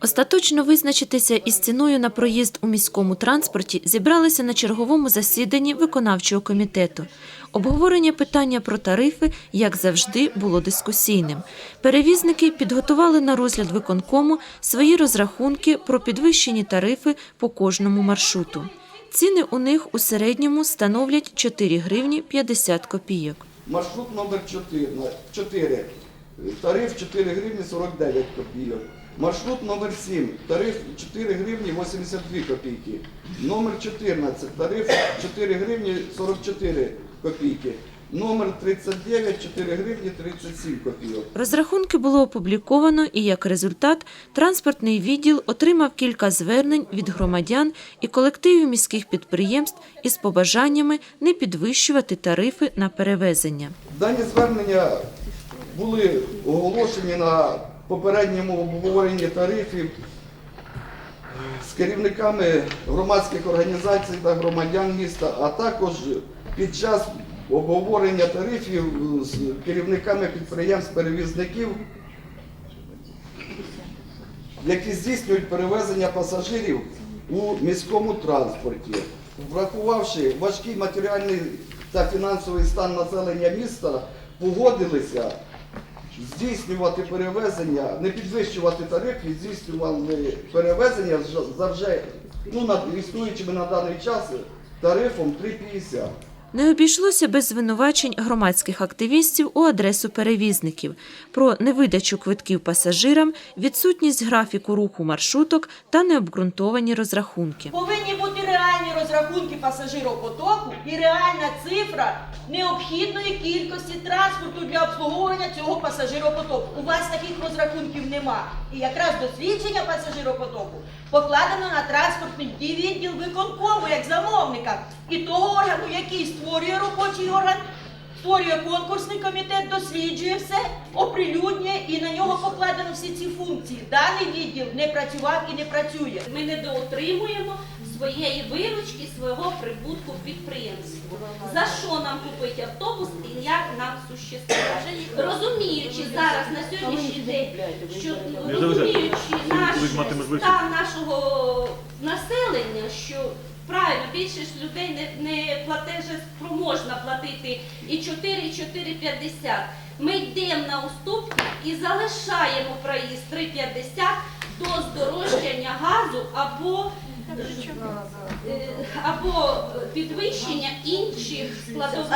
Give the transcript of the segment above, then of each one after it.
Остаточно визначитися із ціною на проїзд у міському транспорті зібралися на черговому засіданні виконавчого комітету. Обговорення питання про тарифи, як завжди, було дискусійним. Перевізники підготували на розгляд виконкому свої розрахунки про підвищені тарифи по кожному маршруту. Ціни у них у середньому становлять 4 гривні 50 копійок. Маршрут номер 4, 4. Тариф 4 гривні 49 копійок. Маршрут номер 7. Тариф 4 гривні 82 копійки. Номер 14. Тариф 4 гривні 44 копійки. Номер 39 4 гривні 37 копійок. Розрахунки було опубліковано, і як результат, транспортний відділ отримав кілька звернень від громадян і колективів міських підприємств із побажаннями не підвищувати тарифи на перевезення. Дані звернення були оголошені на попередньому обговоренні тарифів з керівниками громадських організацій та громадян міста, а також під час обговорення тарифів з керівниками підприємств-перевізників, які здійснюють перевезення пасажирів у міському транспорті. Врахувавши важкий матеріальний та фінансовий стан населення міста, погодилися здійснювати перевезення, не підвищувати тариф і здійснювали перевезення за вже ну, існуючими на даний час тарифом 3,50. Не обійшлося без звинувачень громадських активістів у адресу перевізників про невидачу квитків пасажирам, відсутність графіку руху маршруток та необґрунтовані розрахунки. Повинні реальні розрахунки пасажиропотоку і реальна цифра необхідної кількості транспорту для обслуговування цього пасажиропотоку. У вас таких розрахунків нема. І якраз дослідження пасажиропотоку покладено на транспортний відділ виконкому як замовника і того органу, який створює робочий орган. Створює конкурсний комітет, досліджує все, оприлюднює і на нього покладено всі ці функції. Даний відділ не працював і не працює. Ми недоотримуємо своєї виручки, свого прибутку підприємству. За що нам купити автобус і як нам существувати? Розуміючи зараз на сьогоднішній день, що розуміючи наш стан нашого населення, що правильно більшість людей не, не платежеспроможна платити і 4, і 4,50. Ми йдемо на уступки і залишаємо проїзд 3,50 до здорожчання газу або або підвищення інших складових.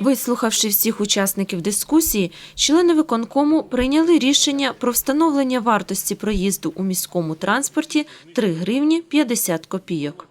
Вислухавши всіх учасників дискусії, члени виконкому прийняли рішення про встановлення вартості проїзду у міському транспорті 3 гривні 50 копійок.